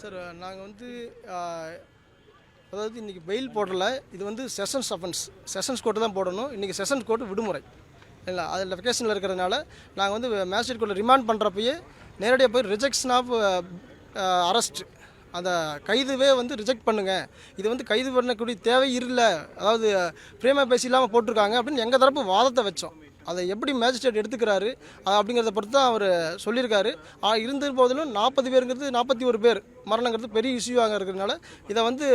Sir நாங்கள் வந்து அதாவது இன்றைக்கி பெயில் போடல. இது வந்து செஷன்ஸ் அஃபென்ஸ் செஷன்ஸ் கோர்ட்டு தான் போடணும். இன்றைக்கி செஷன்ஸ் கோர்ட்டு விடுமுறை. இல்லை அதில் வெக்கேஷனில் இருக்கிறதுனால நாங்கள் வந்து மேஜிஸ்ட்ரேட் கோர்ட்டில் ரிமாண்ட் பண்ணுறப்பயே நேரடியாக போய் ரிஜெக்ஷன் ஆஃப் அரெஸ்ட் அந்த கைதுவே வந்து ரிஜெக்ட் பண்ணுங்க. இது வந்து கைது பண்ணக்கூடிய தேவை இல்லை. அதாவது பிரேம பேசி இல்லாமல் போட்டிருக்காங்க அப்படின்னு எங்கள் தரப்பு வாதத்தை வச்சோம். அதை எப்படி மேஜிஸ்ட்ரேட் எடுத்துக்கிறாரு அது அப்படிங்கிறத பொறுத்து தான் அவர் சொல்லியிருக்காரு. இருந்த போதிலும் நாற்பது பேருங்கிறது நாற்பத்தி ஒரு பேர். மரணங்கிறது பெரிய இஷ்யூவாக இருக்கிறதுனால இதை வந்து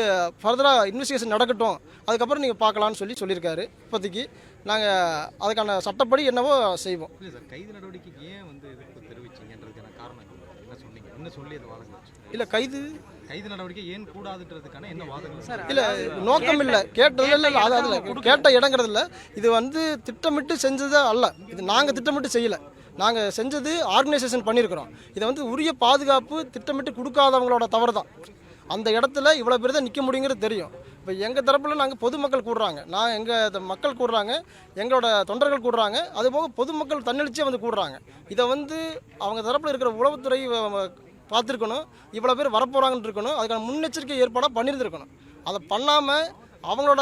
ஃபர்தராக இன்வெஸ்டிகேஷன் நடக்கட்டும். அதுக்கப்புறம் நீங்கள் பார்க்கலான்னு சொல்லி சொல்லியிருக்காரு இப்போதைக்கு. நாங்கள் அதுக்கான சட்டப்படி என்னவோ செய்வோம். கைது நடவடிக்கை ஏன் வந்து எதிர்ப்பு தெரிவிச்சீங்கன்றதுக்கான காரணம் என்ன? சொன்னீங்க? என்ன சொல்லி அது வச்சு? இல்லை கைது. கைது நடவடிக்கை ஏன் கூடாதுன்றதுக்கான என்ன வாதங்கள்? சார் இல்லை நோக்கம் இல்லை. கேட்டது இல்லை இல்லை அது அதில் கேட்ட இடங்கிறது இல்லை. இது வந்து திட்டமிட்டு செஞ்சது அல்ல. இது நாங்கள் திட்டமிட்டு செய்யலை. நாங்கள் செஞ்சது ஆர்கனைசேஷன் பண்ணியிருக்கிறோம் இதை வந்து உரிய பாதுகாப்பு திட்டமிட்டு கொடுக்காதவங்களோட தவறு தான் அந்த இடத்துல இவ்வளோ பேர் தான் நிற்க முடியுங்கிறது தெரியும். இப்போ எங்கள் தரப்பில் நாங்கள் பொதுமக்கள் கூடுறாங்க. நான் எங்கள் மக்கள் கூடுறாங்க எங்களோட தொண்டர்கள் கூடுறாங்க அதுபோக பொதுமக்கள் தன்னெழுச்சியாக வந்து கூடுறாங்க. இதை வந்து அவங்க தரப்பில் இருக்கிற உளவுத்துறை பார்த்துருக்கணும். இவ்வளோ பேர் வரப்போகிறாங்கன்னு இருக்கணும். அதுக்கான முன்னெச்சரிக்கை ஏற்பாடாக பண்ணியிருந்துருக்கணும். அதை பண்ணாமல் அவங்களோட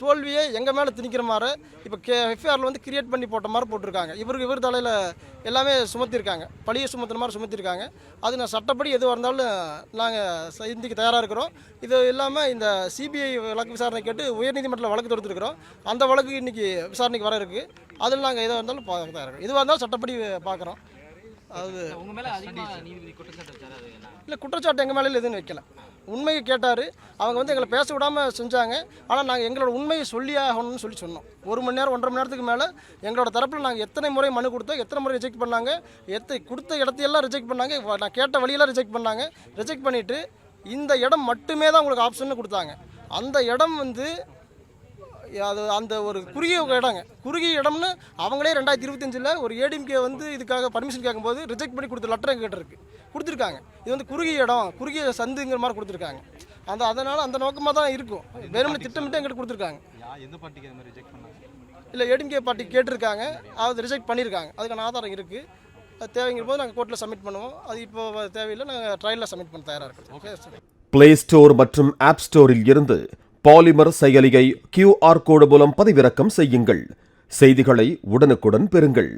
தோல்வியை எங்கள் மேலே திணிக்கிற மாதிரி இப்போ கே எஃப்ஐஆரில் வந்து கிரியேட் பண்ணி போட்ட மாதிரி போட்டிருக்காங்க. இவருக்கு இவர் தலையில் எல்லாமே சுமத்திருக்காங்க. பழியை சுமத்துற மாதிரி சுமத்திருக்காங்க. அது நான் சட்டப்படி எதுவாக இருந்தாலும் நாங்கள் சிந்திக்க தயாராக இருக்கிறோம். இது இல்லாமல் இந்த சிபிஐ வழக்கு விசாரணை கேட்டு உயர்நீதிமன்றத்தில் வழக்கு தொடுத்துருக்கிறோம். அந்த வழக்கு இன்றைக்கி விசாரணைக்கு வர இருக்குது அதில் நாங்கள் எதாக இருந்தாலும் பார்க்க தயாராக எதுவாக இருந்தாலும் சட்டப்படி பார்க்குறோம். அது இல்லை குற்றச்சாட்டு எங்கள் மேலே எதுவும் வைக்கல. உண்மையை கேட்டார். அவங்க வந்து எங்களை பேச விடாமல் செஞ்சாங்க. ஆனால் நாங்கள் எங்களோட உண்மையை சொல்லியே ஆகணும்னு சொல்லி சொன்னோம். ஒரு மணி நேரம் ஒன்றரை மணி நேரத்துக்கு மேலே எங்களோட தரப்பில் நாங்கள் எத்தனை முறை மனு கொடுத்தோம் எத்தனை முறை ரிஜெக்ட் பண்ணாங்க எத்த கொடுத்த இடத்தையெல்லாம் ரிஜெக்ட் பண்ணாங்க நான் கேட்ட வழியெல்லாம் ரிஜெக்ட் பண்ணாங்க. ரிஜெக்ட் பண்ணிவிட்டு இந்த இடம் மட்டுமே தான் உங்களுக்கு ஆப்ஷன் கொடுத்தாங்க. அந்த இடம் வந்து அது அந்த ஒரு குறுகிய இடங்க. குறுகிய இடம்னு அவங்களே ரெண்டாயிரத்தி இருபத்தஞ்சில் ஒரு ஏடிஎம்கே வந்து இதுக்காக பர்மிஷன் கேட்கும்போது ரிஜெக்ட் பண்ணி கொடுத்த லெட்டர் எங்கிட்ட இருக்குது கொடுத்துருக்காங்க. இது வந்து குறுகிய இடம் குறுகிய சந்துங்கிற மாதிரி கொடுத்துருக்காங்க. அந்த அதனால் அந்த நோக்கமாக தான் இருக்கும். வெறுமனே திட்டமிட்டு எங்கிட்ட கொடுத்துருக்காங்க. இல்லை ஏடிஎம்கே பார்ட்டி கேட்டிருக்காங்க. அது ரிஜெக்ட் பண்ணியிருக்காங்க அதுக்கான ஆதாரம் இருக்குது அது தேவைங்கிற போது நாங்கள் கோர்ட்டில் சப்மிட் பண்ணுவோம். அது இப்போ தேவையில்லை நாங்கள் ட்ரையலில் சப்மிட் பண்ண தயாராக இருக்கோம். ஓகே பிளே ஸ்டோர் மற்றும் ஆப் ஸ்டோரில் இருந்து பாலிமர் செயலியை கியூஆர் கோடு மூலம் பதிவிறக்கம் செய்யுங்கள். செய்திகளை உடனுக்குடன் பெறுங்கள்.